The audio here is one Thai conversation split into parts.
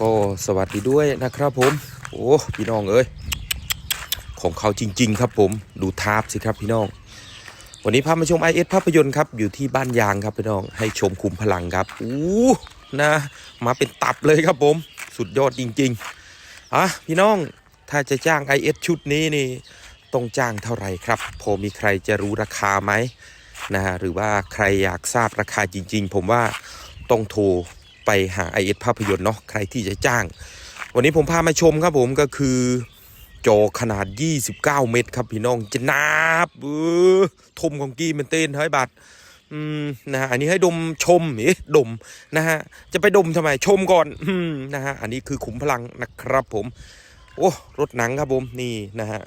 ก็สวัสดีด้วยนะครับผม โอ้พี่น้องเอ้ยของเขาจริง ๆ ครับผมดูทาบสิครับพี่น้อง วันนี้พามาชม IS ภาพยนตร์ครับอยู่ที่บ้านยางครับพี่น้องให้ชมคุมพลังครับอู้นะมาเป็นตับเลยครับผม สุดยอดจริงๆอะพี่น้องถ้าจะจ้าง IS ชุดนี้นี่ต้องจ้างเท่าไหร่ครับ พอมีใครจะรู้ราคาไหมนะฮะหรือว่าใครอยากทราบราคาจริง ๆ ผมว่าต้องโทร ไปหา IS ภาพยนตร์เนาะใครที่จะจ้าง วันนี้ผมพามาชมครับผมก็คือจอขนาด 29 เมตรครับพี่น้องจะนาบเออทมของกี้มันเต้นเฮ้ยบัตรอืมนะฮะอันนี้ให้ดมชมเอ๊ะดมนะฮะจะไปดมทำไมชมก่อนอืมนะฮะอันนี้คือขุมพลังนะครับผม โอ้รถหนังครับผมนี่นะฮะ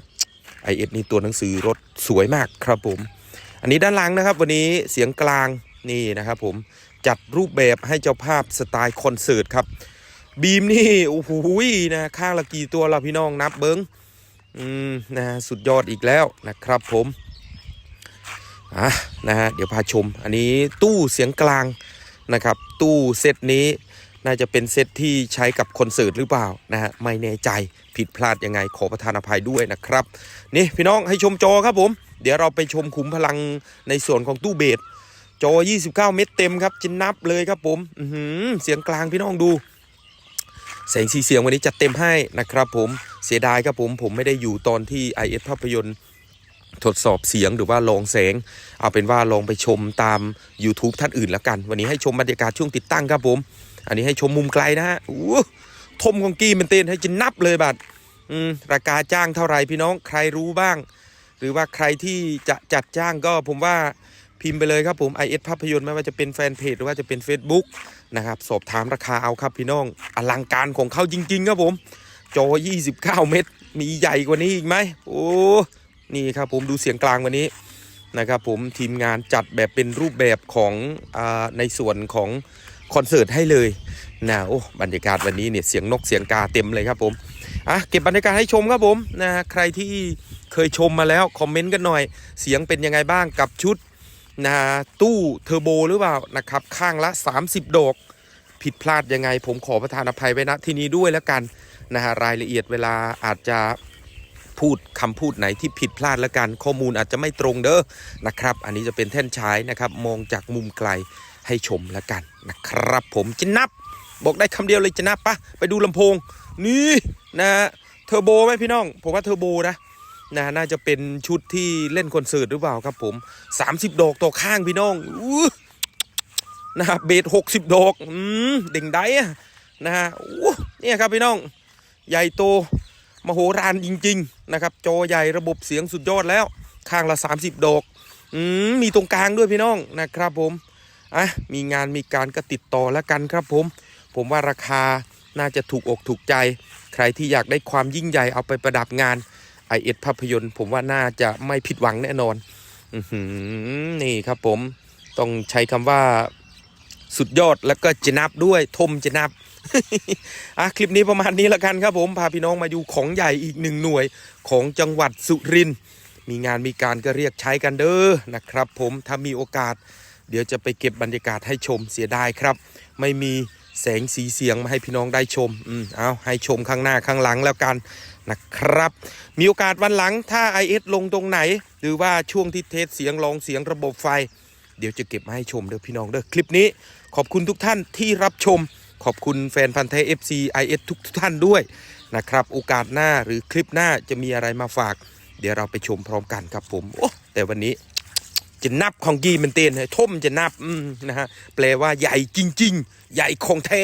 ไอเอสนี่ตัวหนังสือรถสวยมากครับผม อันนี้ด้านหลังนะครับ วันนี้เสียงกลางนี่นะครับผม จัดรูปแบบให้เจ้าภาพสไตล์คอนเสิร์ตครับ บีมนี่โอ้โหนะข้างละกี่ตัวเราพี่น้องนับเบิงอืมนะฮะสุดยอดอีกแล้วนะครับผมอะนะฮะเดี๋ยวพาชม อันนี้ตู้เสียงกลางนะครับ ตู้เซตนี้น่าจะเป็นเซตที่ใช้กับคอนเสิร์ตหรือเปล่านะฮะไม่แน่ใจผิดพลาดยังไงขอประทานอภัยด้วยนะครับ นี่พี่น้องให้ชมจอครับผม เดี๋ยวเราไปชมขุมพลังในส่วนของตู้เบส จอ 29 เม็ดเต็มครับจะนับเลยครับผมอืเสียงกลางพี่น้องดู แสงสีเสียงวันนี้จัดเต็มให้นะครับผมเสียดายครับผมผมไม่ได้อยู่ตอนที่ IS ภาพยนตร์ทดสอบเสียงหรือว่าลองแสง เอาเป็นว่าลองไปชมตาม YouTube ท่านอื่นแล้วกัน วันนี้ให้ชมบรรยากาศช่วงติดตั้งครับผม อันนี้ให้ชมมุมไกลนะฮะอู้ทมของกี้มันเต้นให้จะนับเลยบัดอืมราคาจ้างเท่าไหร่พี่น้องใครรู้บ้าง หรือว่าใครที่จะจัดจ้างก็ผมว่า พิมพ์ไปเลยครับผม IS ภาพยนตร์ไม่ว่าจะเป็นแฟนเพจหรือว่าจะเป็น Facebook นะครับ สอบถามราคาเอาครับพี่น้อง อลังการของเขาจริง ๆ ครับผม จอ 29 เมตร มีใหญ่กว่านี้อีกไหม โอ้ นี่ครับผมดูเสียงกลางวันนี้นะครับผมทีมงานจัดแบบเป็นรูปแบบของอในส่วนของคอนเสิร์ตให้เลยนะโอ้บรรยากาศวันนี้เนี่ยเสียงนกเสียงกาเต็มเลยครับผมอะเก็บบรรยากาศให้ชมครับผมนะใครที่เคยชมมาแล้ว คอมเมนต์กันหน่อย เสียงเป็นยังไงบ้างกับชุด นะตู้เทอร์โบหรือเปล่านะครับ ข้างละ 30 ดอก ผิดพลาดยังไง ผมขอประทานอภัยไว้ณที่นี้ด้วยแล้วกันนะฮะรายละเอียดเวลาอาจจะพูดคำพูดไหนที่ผิดพลาดแล้วกัน ข้อมูลอาจจะไม่ตรงเด้อนะครับ อันนี้จะเป็นแท่นฉายนะครับ มองจากมุมไกลให้ชมแล้วกันนะครับ ผมจะนับ บอกได้คำเดียวเลยจะนับปะไปดูลำโพง นี่นะฮะเทอร์โบไหมพี่น้อง ผมว่าเทอร์โบนะ นะน่าจะเป็นชุดที่เล่นคอนเสิร์ตหรือเปล่าครับผม 30 ดอกต่อข้างพี่น้องอู้นะฮะเบสหกสิบดอกอืมเด่งได้อะนะฮะโอ้เนี่ยครับพี่น้อง ใหญ่โตมโหฬารจริง ๆ นะครับ จอใหญ่ระบบเสียงสุดยอดแล้ว ข้างละ 30 ดอกอืมมีตรงกลางด้วยพี่น้องนะครับผมอะมีงานมีการก็ติดต่อแล้วกันครับผม ผมว่าราคาน่าจะถูกอกถูกใจ ใครที่อยากได้ความยิ่งใหญ่เอาไปประดับงาน ไอเอสภาพยนตร์ ผมว่าน่าจะไม่ผิดหวังแน่นอนอนี่ครับผมต้องใช้คำว่าสุดยอดแล้วก็จะนับด้วยทมจะนับอะคลิปนี้ประมาณนี้ละกันครับผมพาพี่น้องมาดูของใหญ่อีกหนึ่งหน่วยของจังหวัดสุรินทร์มีงานมีการก็เรียกใช้กันเด้อนะครับ ผมถ้ามีโอกาส เดี๋ยวจะไปเก็บบรรยากาศให้ชมเสียดายครับ ไม่มี แสงสีเสียงมาให้พี่น้องได้ชม อืมเอาให้ชมข้างหน้าข้างหลังแล้วกันนะครับ มีโอกาสวันหลังถ้า IS ลงตรงไหน หรือว่าช่วงที่เทสเสียงลองเสียงระบบไฟ เดี๋ยวจะเก็บมาให้ชมเด้อพี่น้องเด้อคลิปนี้ ขอบคุณทุกท่านที่รับชม ขอบคุณแฟนพันธ์ไทย FC IS ทุกท่านด้วยนะครับ โอกาสหน้าหรือคลิปหน้าจะมีอะไรมาฝาก เดี๋ยวเราไปชมพร้อมกันครับผมโอ้แต่วันนี้ จะนับของกีมันเต้นให้ท่มจะนับนะฮะแปลว่าใหญ่จริง ๆ ใหญ่ของแท้